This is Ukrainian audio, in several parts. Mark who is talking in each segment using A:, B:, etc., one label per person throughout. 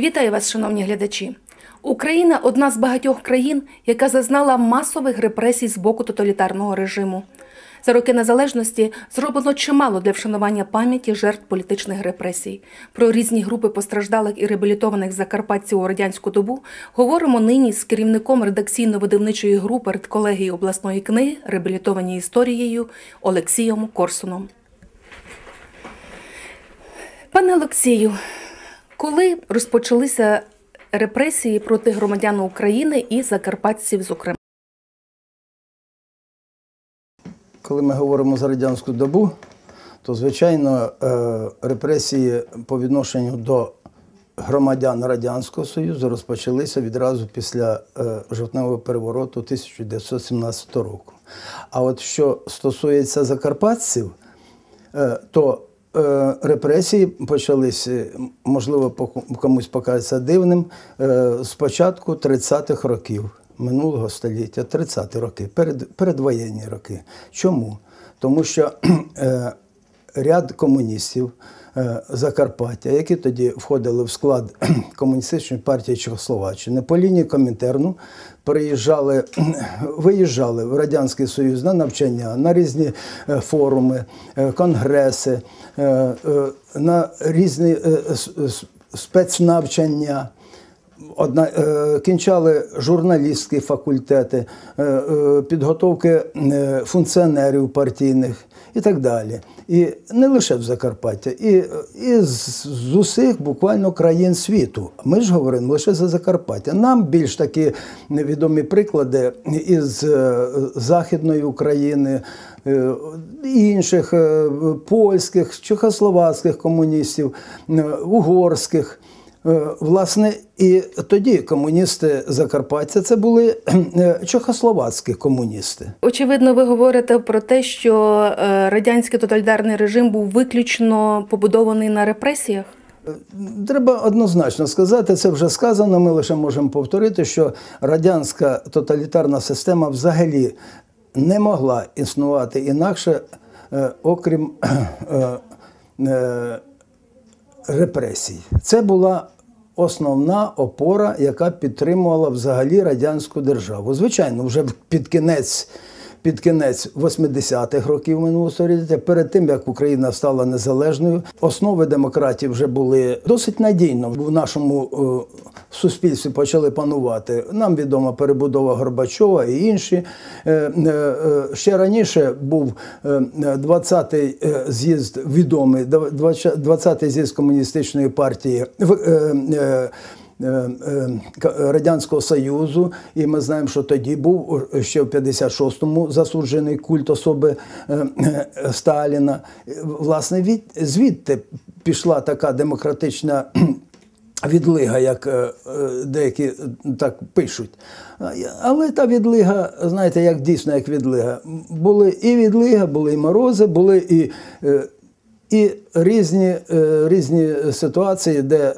A: Вітаю вас, шановні глядачі. Україна одна з багатьох країн, яка зазнала масових репресій з боку тоталітарного режиму. За роки незалежності зроблено чимало для вшанування пам'яті жертв політичних репресій. Про різні групи постраждалих і реабілітованих закарпатців у радянську добу говоримо нині з керівником редакційно-видавничої групи редколегії обласної книги реабілітовані історією Олексієм Корсуном. Пане Олексію, коли розпочалися репресії проти громадян України і закарпатців, зокрема?
B: Коли ми говоримо за радянську добу, то звичайно е, репресії по відношенню до громадян Радянського Союзу розпочалися відразу після е, жовтневого перевороту 1917 року. А от що стосується закарпатців, е, то репресії почалися, можливо, комусь покажеться дивним, е, з початку 30-х років минулого століття, 30-ті роки, перед, передвоєнні роки. Чому? Тому що е, ряд комуністів е, Закарпаття, які тоді входили в склад Комуністичної партії Чехословаччини, по лінії Комінтерну приїжджали, виїжджали в Радянський Союз на навчання, на різні е, форуми, е, конгреси, на різні спецнавчання. Одна, кінчали журналістські факультети, підготовки функціонерів партійних і так далі. І не лише в Закарпаття, і, і з, усіх буквально країн світу. Ми ж говоримо лише за Закарпаття. Нам більш такі відомі приклади із е, Західної України, е, інших е, польських, чехословацьких комуністів, угорських. Е, Власне, і тоді комуністи Закарпаття це були е, чехословацькі комуністи.
A: Очевидно, ви говорите про те, що е, радянський тоталітарний режим був виключно побудований на репресіях.
B: Треба однозначно сказати, це вже сказано. Ми лише можемо повторити, що радянська тоталітарна система взагалі не могла існувати інакше, окрім репресій. Це була основна опора, яка підтримувала взагалі радянську державу. Звичайно, вже під кінець. Під кінець 80-х років минулого століття, перед тим як Україна стала незалежною, основи демократії вже були досить надійно в нашому е, суспільстві почали панувати. Нам відома перебудова Горбачова і інші. Е, е, Ще раніше був е, 20-й е, з'їзд відомий, 20-й з'їзд комуністичної партії. Е, е, Радянського Союзу, і ми знаємо, що тоді був ще в 56-му засуджений культ особи е, Сталіна. Власне, від, звідти пішла така демократична відлига, як деякі так пишуть. Але та відлига, знаєте, як дійсно як відлига. Були і відлига, були і морози, були і, і різні, різні ситуації, де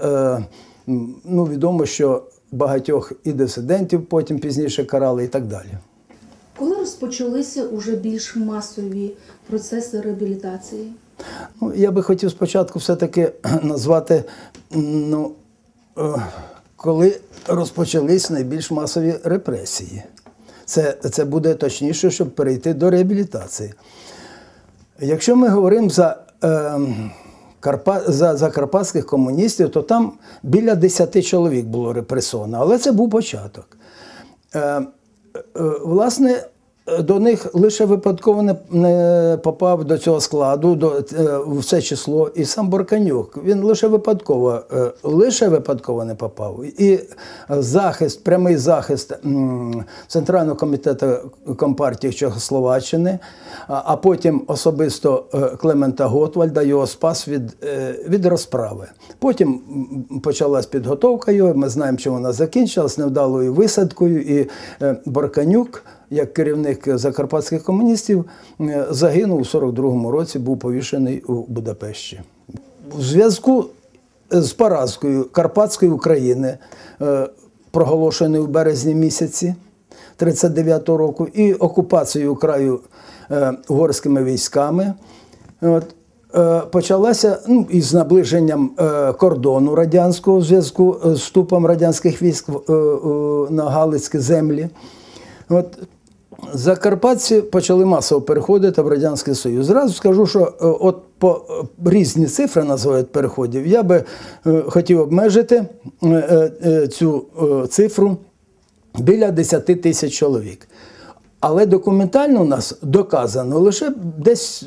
B: ну, відомо, що багатьох і дисидентів потім пізніше карали і так далі.
A: Коли розпочалися уже більш масові процеси реабілітації?
B: Ну, я би хотів спочатку все-таки назвати, ну, е, коли розпочались найбільш масові репресії. Це, це буде точніше, щоб перейти до реабілітації. Якщо ми говоримо за, е, Карпа, за закарпатських комуністів, то там біля 10 чоловік було репресовано, але це був початок. Е, е, власне, до них лише випадково не, не попав до цього складу, до, е, в це число, і сам Борканюк. Він лише випадково, е, лише випадково не попав. І захист, прямий захист Центрального комітету Компартії Чехословаччини, а, потім особисто е, Клемента Готвальда його спас від, е, від розправи. Потім почалась підготовка його. Ми знаємо, чим вона закінчилась невдалою висадкою. І е, Борканюк, як керівник закарпатських комуністів, е, загинув у 42-му році, був повішений у Будапешті. У зв'язку з поразкою Карпатської України, е, проголошеною у березні місяці 39-го року, і окупацією краю е, угорськими військами. От, почалася ну, із наближенням кордону радянського в зв'язку з вступом радянських військ на Галицькі землі. От Закарпатці почали масово переходити в Радянський Союз. Зразу скажу, що е, от по е, різні цифри називають переходів. Я би е, хотів обмежити цю цифру біля 10 тисяч чоловік. Але документально у нас доказано лише десь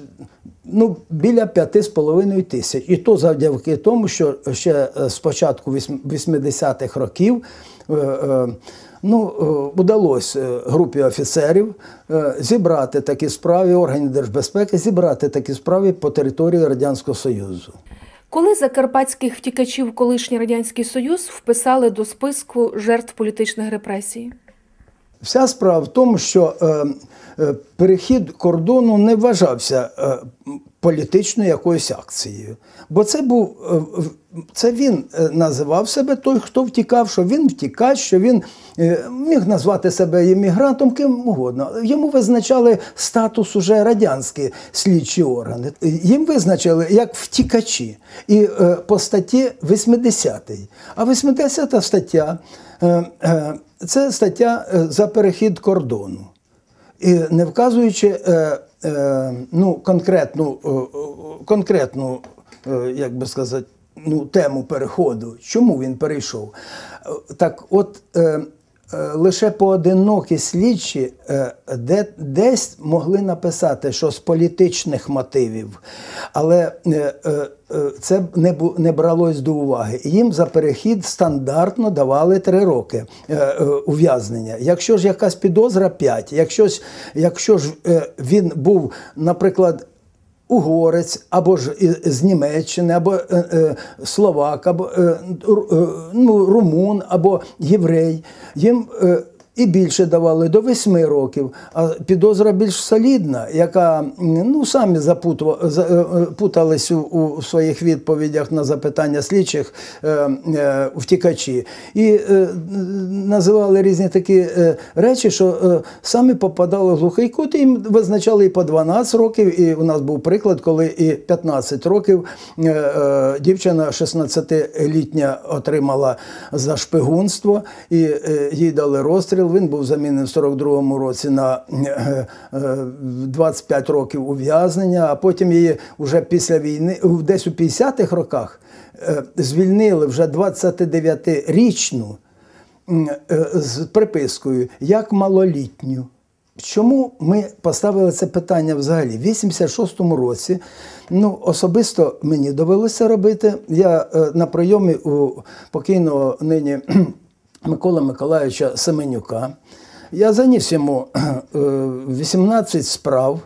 B: ну, біля 5,5 тисяч. І то завдяки тому, що ще е, з початку 80-х років ну, е, удалося е, групі офіцерів е, зібрати такі справи, органів держбезпеки, зібрати такі справи по території Радянського Союзу.
A: Коли закарпатських втікачів колишній радянський союз вписали до списку жертв політичних репресій?
B: Вся справа в тому, що перехід кордону не вважався політичною якоюсь акцією. Бо це був е, це він е, називав себе той, хто втікав, що він втікач, що він е, міг назвати себе іммігрантом, ким угодно. Йому визначали статус уже радянські слідчі органи. Їм визначили як втікачі. І по статті 80. А 80 стаття це стаття за перехід кордону. І не вказуючи ну, конкретну, е, е, конкретну е, як би сказати, ну, тему переходу, чому він перейшов. Е, Так от е, е, лише поодинокі слідчі е, де, десь могли написати, що з політичних мотивів, але е, е, е, це не, не бралось до уваги. Їм за перехід стандартно давали три роки е, е, ув'язнення. Якщо ж якась підозра 5, якщо ж, якщо ж е, він був, наприклад, угорець, або ж з Німеччини, або е, е, словак, або е, е, ну, румун, або єврей, їм е, і більше давали до восьми років. А підозра більш солідна, яка ну самі запутували за- е, е, у, у своїх відповідях на запитання слідчих е, е, втікачі, і е, називали різні такі е, речі, що самі попадали в глухий кут, і визначали і по 12 років. І у нас був приклад, коли і 15 років дівчина 16-літня отримала за шпигунство, і їй дали розстріл. Він був замінений в 42-му році на е, е, 25 років ув'язнення, а потім її вже після війни, десь у 50-х роках, е, звільнили вже 29-річну е, з припискою як малолітню. Чому ми поставили це питання взагалі? В 86-му році ну, особисто мені довелося робити. Я е, на прийомі у покійного нині Миколи Миколаївича Семенюка. Я заніс йому е, 18 справ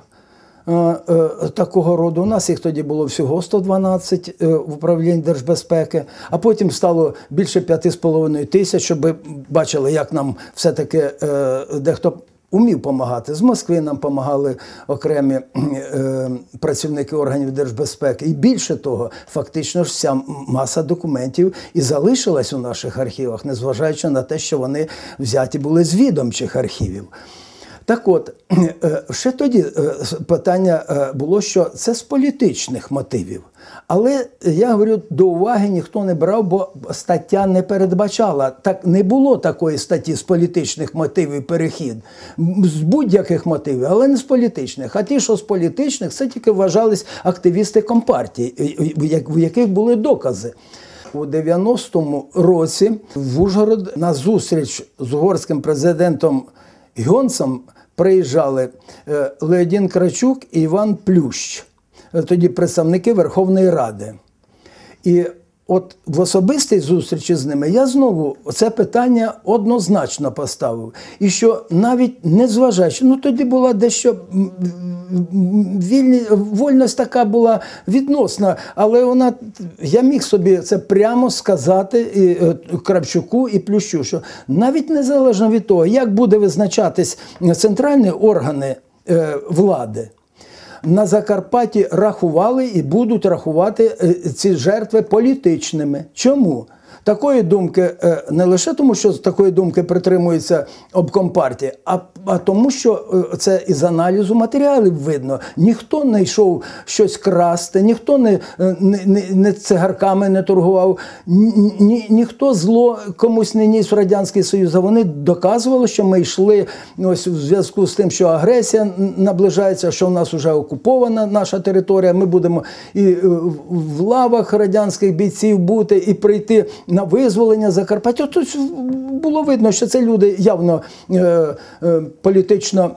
B: е, е, такого роду. У нас їх тоді було всього 112 е, в управлінні держбезпеки, а потім стало більше 5,5 тисяч, щоб бачили, як нам все-таки е, дехто. Умів допомагати. З Москви нам допомагали окремі е, працівники органів держбезпеки. І більше того, фактично ж вся маса документів і залишилась у наших архівах, незважаючи на те, що вони взяті були з відомчих архівів. Так от, е, ще тоді е, питання е, було, що це з політичних мотивів. Але я говорю, до уваги ніхто не брав, бо стаття не передбачала. Так не було такої статті з політичних мотивів перехід, з будь-яких мотивів, але не з політичних. А ті, що з політичних, це тільки вважались активісти компартії, в яких були докази. У 90-му році в Ужгород на зустріч з угорським президентом Гьонсом приїжджали е, Леодін Крачук і Іван Плющ, тоді представники Верховної Ради. І от в особистій зустрічі з ними я знову це питання однозначно поставив. І що навіть не зважаючи, ну тоді була дещо вільні, вольність така була відносна, але вона я міг собі це прямо сказати і е, Кравчуку і Плющу, що навіть незалежно від того, як буде визначатись центральні органи е, влади на Закарпатті рахували і будуть рахувати е, ці жертви політичними. Чому? Такої думки е, не лише тому, що такої думки притримується обком партії, а, а тому, що е, це із аналізу матеріалів видно. Ніхто не йшов щось красти, ніхто не, е, не, не, не цигарками не торгував, ні, ні, ніхто зло комусь не ніс в Радянський Союз. А вони доказували, що ми йшли ось в зв'язку з тим, що агресія наближається, що в нас вже окупована наша територія. Ми будемо і в- лавах радянських бійців бути, і прийти на визволення Закарпаття. Тут було видно, що це люди явно е, е, політично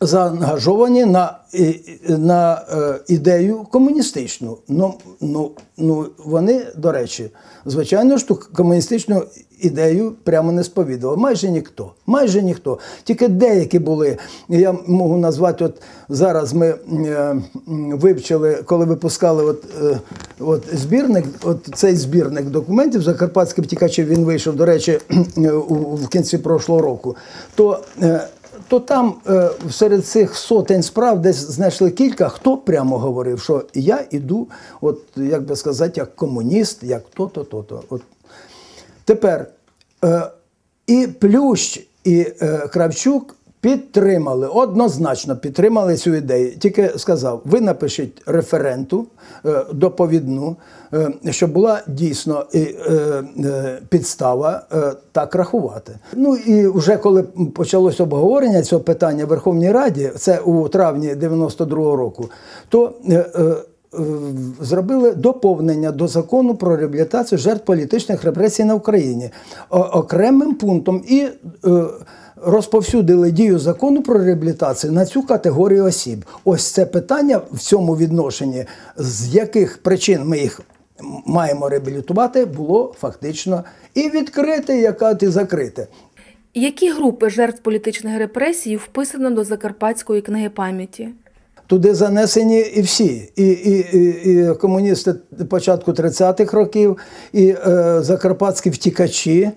B: заангажовані на, на е, ідею комуністичну. Ну, ну, ну, вони, до речі, звичайно ж, ту комуністичну ідею прямо не сповідували. Майже ніхто. Майже ніхто. Тільки деякі були. Я можу назвати, от зараз ми е, вивчили, коли випускали от, е, от збірник, от цей збірник документів Закарпатських втікачів, він вийшов, до речі, в кінці прошлого року. То то там е, серед цих сотень справ десь знайшли кілька, хто прямо говорив, що я іду, от як би сказати, як комуніст, як то-то, то-то. От. Тепер е, і Плющ, і е, Кравчук підтримали, однозначно підтримали цю ідею. Тільки сказав: ви напишіть референту е, доповідну, е, щоб була дійсно е, підстава так рахувати. Ну і вже коли почалось обговорення цього питання в Верховній Раді, це у травні 92-го року, то зробили доповнення до закону про реабілітацію жертв політичних репресій на Україні окремим пунктом і розповсюдили дію закону про реабілітацію на цю категорію осіб. Ось це питання в цьому відношенні, з яких причин ми їх маємо реабілітувати, було фактично і відкрите, яка і закрите.
A: Які групи жертв політичних репресій вписано до Закарпатської книги пам'яті?
B: Туди занесені і всі, і, і, і, і комуністи початку 30-х років, і е, закарпатські втікачі,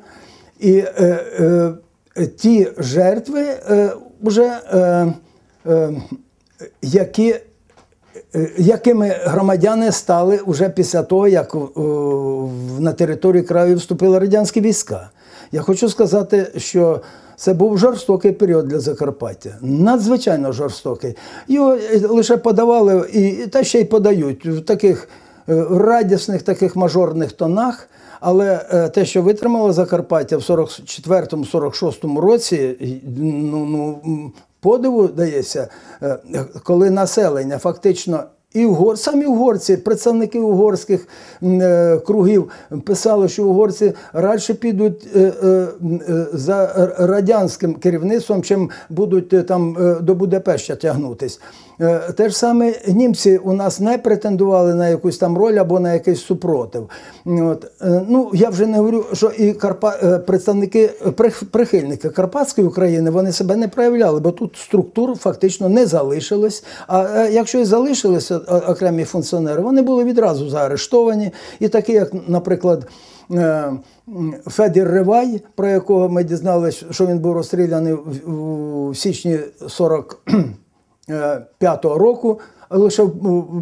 B: і е, е, ті жертви, вже, е, е, які, е, якими громадяни стали вже після того, як на територію краю вступили радянські війська. Я хочу сказати, що це був жорстокий період для Закарпаття. Надзвичайно жорстокий. Його лише подавали, і та ще й подають в таких е, радісних, таких мажорних тонах. Але е, те, що витримало Закарпаття в 44-46 році, ну, ну, подиву дається, е, коли населення фактично і угор, самі угорці, представники угорських е, кругів писали, що угорці радше підуть е, е, за радянським керівництвом, чим будуть е, там е, до Будапешта тягнутись. Е, Те ж саме німці у нас не претендували на якусь там роль або на якийсь супротив. От. Е, Ну, я вже не говорю, що і Карпа... е, представники, прихильники Карпатської України вони себе не проявляли, бо тут структур фактично не залишилось. А якщо і залишилися окремі функціонери, вони були відразу заарештовані. І такі, як, наприклад, Федір Ривай, про якого ми дізналися, що він був розстріляний в- січні 40 п'ятого року. Лише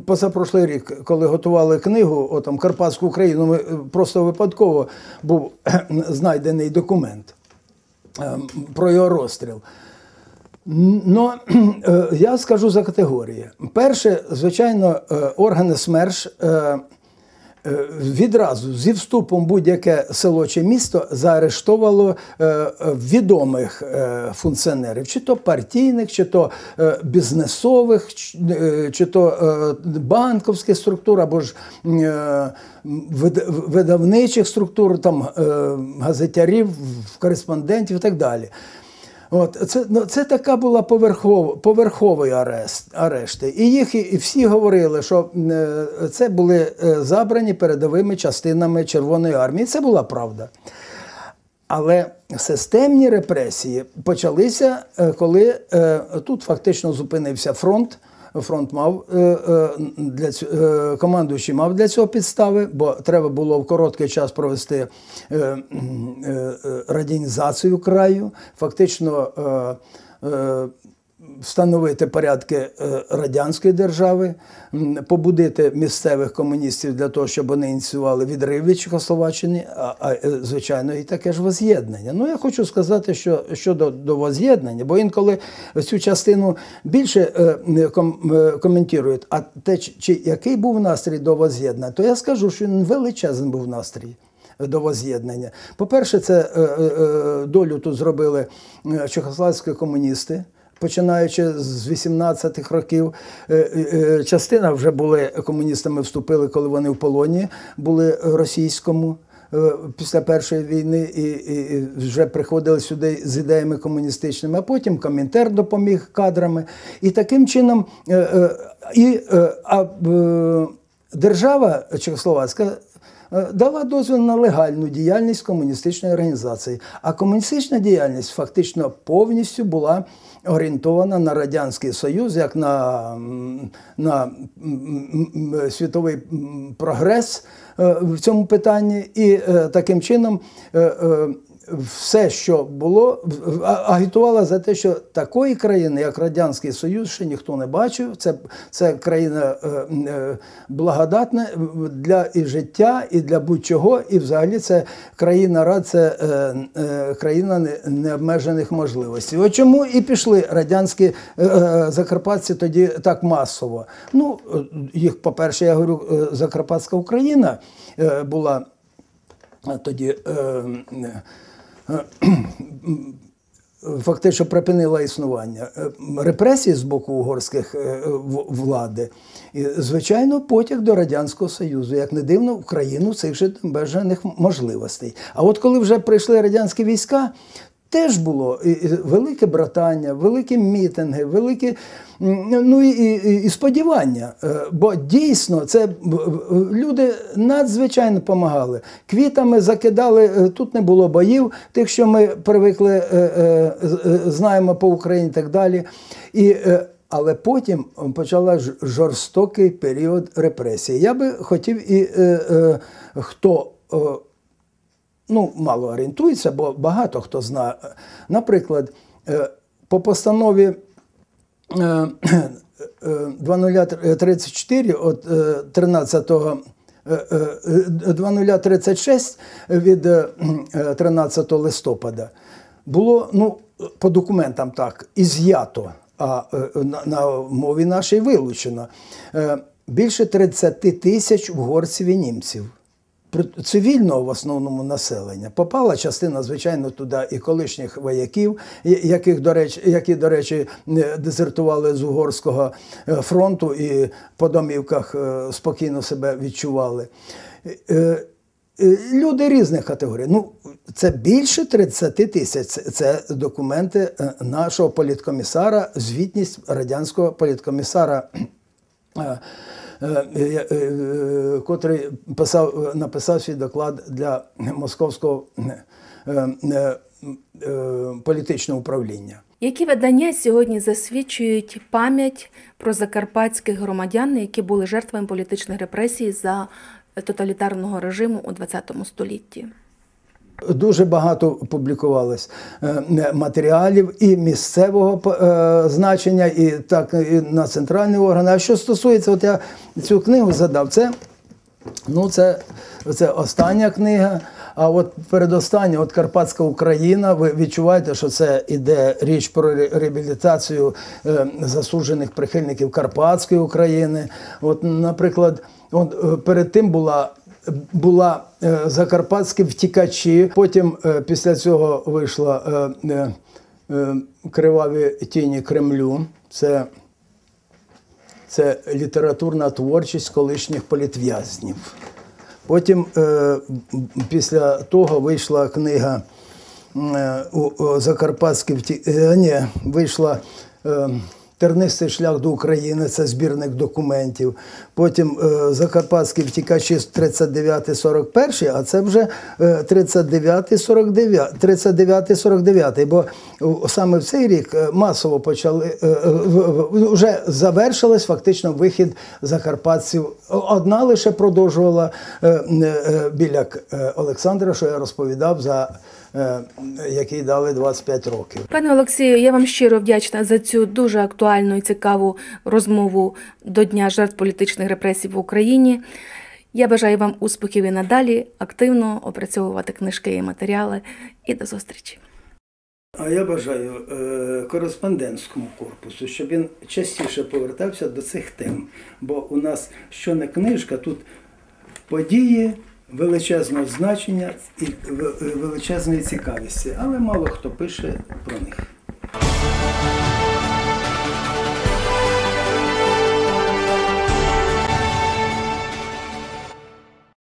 B: позапрошлий рік, коли готували книгу о, там, Карпатську Україну, ми е, просто випадково був знайдений документ е, про його розстріл. Е, я скажу за категорії. Перше, звичайно, е, органи СМЕРШ е, е, відразу зі вступом будь-яке село чи місто заарештовало е, е, відомих е, функціонерів, чи то партійних, чи то е, бізнесових, чи, е, то е, банковських структур, або ж е, видавничих структур, там е, газетярів, кореспондентів і так далі. От, це, ну, це така була поверхов, поверховий арешт, арешти. І їх і, всі говорили, що е, це були е, забрані передовими частинами Червоної армії. Це була правда. Але системні репресії почалися, е, коли тут фактично зупинився фронт. Фронт мав е, е, для цього, е, командуючий мав для цього підстави, бо треба було в короткий час провести м, радянізацію краю. Фактично встановити порядки е, радянської держави, побудити місцевих комуністів для того, щоб вони ініціювали відрив від Чехословаччини, а, а е, звичайно, і таке ж воз'єднання. Ну, я хочу сказати, що щодо до воз'єднання, бо інколи цю частину більше е, е, ком, е, коментують, а те, чи, який був настрій до воз'єднання, то я скажу, що він величезний був настрій до воз'єднання. По-перше, це е, е, е, долю тут зробили е, чехословацькі комуністи. Починаючи з 18-х років, Е, е, е, частина вже були комуністами, вступили, коли вони в полоні були російському після першої війни, і, і, вже приходили сюди з ідеями комуністичними. А потім Комінтер допоміг кадрами. І таким чином, і, а, держава Чехословацька дала дозвіл на легальну діяльність комуністичної організації. А комуністична діяльність фактично повністю була орієнтована на Радянський Союз, як на, на світовий прогрес е, в цьому питанні. І е, таким чином. Все, що було, агітувала за те, що такої країни, як Радянський Союз, ще ніхто не бачив. Це, це країна е, е, благодатна для і життя, і для будь-чого. І взагалі це країна рад, це е, країна необмежених можливостей. От чому і пішли радянські закарпатці тоді так масово. Ну, їх, по-перше, я говорю, Закарпатська Україна була тоді е, фактично припинила існування Е, репресії з боку угорських е, влади. І, звичайно, потяг до Радянського Союзу, як не дивно, в країну цих же обмежених можливостей. А от коли вже прийшли радянські війська, Теж було велике братання, великі мітинги, великі ну, і, і, і сподівання. Е, Бо дійсно це б- люди надзвичайно допомагали. Квітами закидали, е, тут не було боїв, тих, що ми привикли, е, е, е, знаємо по Україні і так далі. І, е, але потім почала жорстокий період репресії. Я би хотів і е, е, хто. Е, ну, мало орієнтується, бо багато хто знає. Наприклад, е, по постанові е, е, 2034 от е, 13 е, е, 2036 від е, е, 13 листопада було ну, по документам так, із'ято, а е, на, на мові нашій вилучено. е, Більше 30 тисяч угорців і німців цивільного в основному населення. Попала частина, звичайно, туди і колишніх вояків, яких, до речі, які, до речі, е, дезертували з Угорського е, фронту і по домівках е, спокійно себе відчували. Люди різних категорій. Ну, це більше 30 тисяч. Це, документи нашого політкомісара, звітність радянського політкомісара котрий писав, написав свій доклад для московського е, е, е, політичного управління.
A: Які видання сьогодні засвідчують пам'ять про закарпатських громадян, які були жертвами політичних репресій за тоталітарного режиму у ХХ столітті?
B: Дуже багато публікувалось е, матеріалів і місцевого е, значення, і так і на центральні органи. А що стосується, от я цю книгу задав, це, ну, це, це остання книга. А от передостання, от Карпатська Україна, ви відчуваєте, що це іде річ про реабілітацію е, засуджених прихильників Карпатської України. От, наприклад, от, перед тим була була е, закарпатські втікачі. Потім е, після цього вийшла е, криваві тіні Кремлю. Це, це літературна творчість колишніх політв'язнів. Потім після того вийшла книга у, Закарпатській вті... е, ні, вийшла Тернистий шлях до України, це збірник документів. Потім е, Закарпатські втікачі 39-41, а це вже е, 39-49, 39-49, бо саме в цей рік е, масово почали, е, е, вже завершилось фактично вихід закарпатців. Одна лише продовжувала е, е, біля е, Олександра, що я розповідав за е, який дали 25 років.
A: Пане Олексію, я вам щиро вдячна за цю дуже актуальну і цікаву розмову до Дня жертв політичних репресій в Україні. Я бажаю вам успіхів і надалі активно опрацьовувати книжки і матеріали. І до зустрічі.
B: А я бажаю е, кореспондентському корпусу, щоб він частіше повертався до цих тем. Бо у нас що не книжка, тут події величезного значення і величезної цікавості, але мало хто пише про них.